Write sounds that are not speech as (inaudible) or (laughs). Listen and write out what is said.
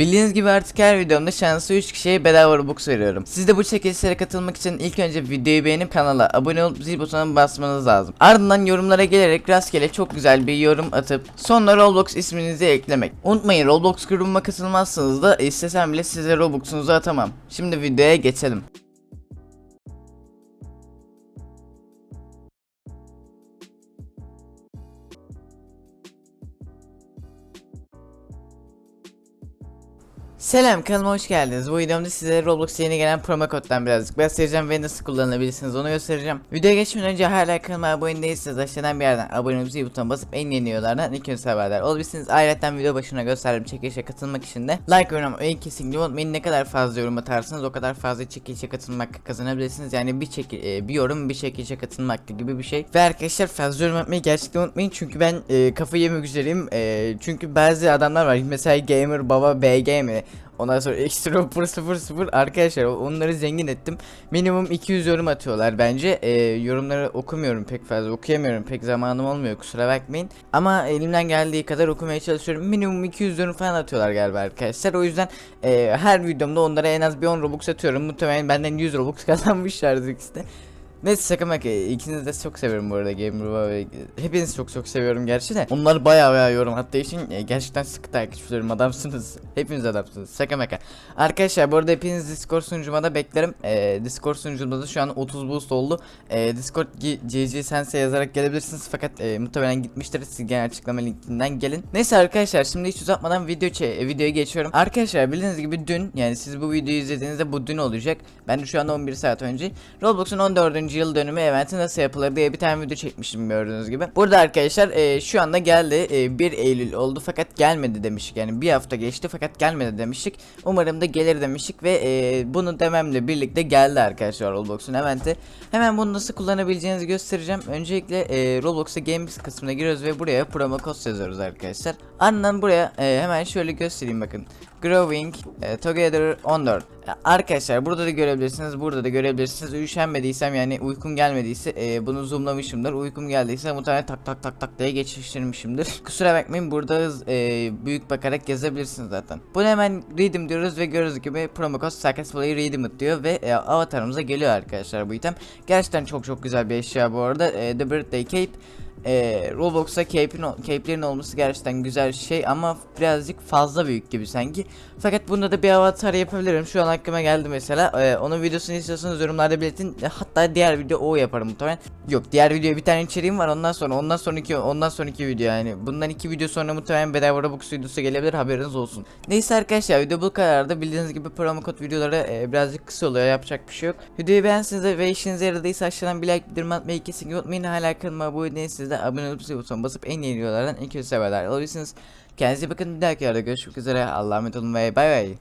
Bildiğiniz gibi artık her videomda şanslı 3 kişiye bedava Robux veriyorum. Siz de bu çekilişlere katılmak için ilk önce videoyu beğenip kanala abone olup zil butonuna basmanız lazım. Ardından yorumlara gelerek rastgele çok güzel bir yorum atıp sonra Roblox isminizi eklemek. Unutmayın Roblox grubuma katılmazsanız da istesem bile size Robux'unuzu atamam. Şimdi videoya geçelim. Selam kanalıma hoş geldiniz. Bu videomda size Roblox'a yeni gelen promo koddan birazcık bahsedeceğim ve nasıl kullanabilirsiniz onu göstereceğim. Videoya geçmeden önce hala kanalıma abone değilseniz aşağıdan bir yerden abone zil butonuna basıp en yeni videolardan ilk önce haberdar olabilirsiniz. Ayrıca video başına gösterdiğim çekilişe katılmak için de like yorum en kesinlikle unutmayın. Ne kadar fazla yorum atarsanız o kadar fazla çekilişe katılmak kazanabilirsiniz. Yani bir çekil e, bir yorum bir çekilişe katılmak gibi bir şey. Ve arkadaşlar fazla yorum atmayı gerçekten unutmayın çünkü ben e, kafayı yemek üzereyim. E, çünkü bazı adamlar var mesela gamer baba BG mi? Ondan sonra ekstra (laughs) 000 arkadaşlar onları zengin ettim. Minimum 200 yorum atıyorlar bence. Ee, yorumları okumuyorum pek fazla okuyamıyorum pek zamanım olmuyor kusura bakmayın. Ama elimden geldiği kadar okumaya çalışıyorum. Minimum 200 yorum falan atıyorlar galiba arkadaşlar. O yüzden e, her videomda onlara en az bir 10 Robux atıyorum. Muhtemelen benden 100 Robux (laughs) kazanmışlardır ikisi de. Neyse şaka maka. İkinizi de çok seviyorum bu arada Baba ve hepinizi çok çok seviyorum gerçi de. Onlar baya baya yorum hatta için e, gerçekten sıkı takipçilerim adamsınız. (laughs) Hepiniz adamsınız. Şaka maka. Arkadaşlar bu arada hepiniz Discord sunucuma da beklerim. E, Discord sunucumda da şu an 30 boost oldu. E, Discord GG Sense yazarak gelebilirsiniz. Fakat e, muhtemelen gitmiştir. Siz genel açıklama linkinden gelin. Neyse arkadaşlar şimdi hiç uzatmadan video e, videoya geçiyorum. Arkadaşlar bildiğiniz gibi dün yani siz bu videoyu izlediğinizde bu dün olacak. Ben de şu anda 11 saat önce. Roblox'un 14 yıl dönümü eventi nasıl yapılır diye bir tane video çekmiştim gördüğünüz gibi. Burada arkadaşlar e, şu anda geldi e, 1 Eylül oldu fakat gelmedi demiştik yani bir hafta geçti fakat gelmedi demiştik. Umarım da gelir demiştik ve e, bunu dememle birlikte geldi arkadaşlar Roblox'un eventi. Hemen bunu nasıl kullanabileceğinizi göstereceğim. Öncelikle e, Roblox'a Games kısmına giriyoruz ve buraya promo kod yazıyoruz arkadaşlar. Ardından buraya e, hemen şöyle göstereyim bakın. Growing e, Together 14 Ya Arkadaşlar burada da görebilirsiniz burada da görebilirsiniz. Üşenmediysem yani uykum gelmediyse e, bunu zoomlamışımdır. Uykum geldiyse muhtemelen tak tak tak tak diye geçiştirmişimdir. (laughs) Kusura bakmayın burada e, büyük bakarak yazabilirsiniz zaten. Bunu hemen redeem diyoruz ve gördüğünüz gibi promo code successfully redeemed diyor ve e, avatarımıza geliyor arkadaşlar bu item. Gerçekten çok çok güzel bir eşya bu arada. E, The Birthday Cape ee, Roblox'a cape'in, olması gerçekten güzel şey ama birazcık fazla büyük gibi sanki. Fakat bunda da bir avatar yapabilirim. Şu an aklıma geldi mesela. Ee, onun videosunu istiyorsanız yorumlarda belirtin. E, Hatta diğer video o yaparım muhtemelen. Yok diğer videoya bir tane içeriğim var. Ondan sonra ondan sonraki ondan sonraki video yani. Bundan iki video sonra muhtemelen bedava Robux videosu gelebilir. Haberiniz olsun. Neyse arkadaşlar video bu kadardı. Bildiğiniz gibi promo kod videoları e, birazcık kısa oluyor. Yapacak bir şey yok. Videoyu beğenseniz ve işinize yaradıysa aşağıdan bir like bildirim atmayı kesinlikle unutmayın. Hala kanalıma abone değilseniz de abone olup zil butonuna basıp en yeni videolardan ilk önce haberdar olabilirsiniz. Kendinize bakın. Bir dahaki videoda görüşmek üzere. Allah'a emanet olun ve bay bay.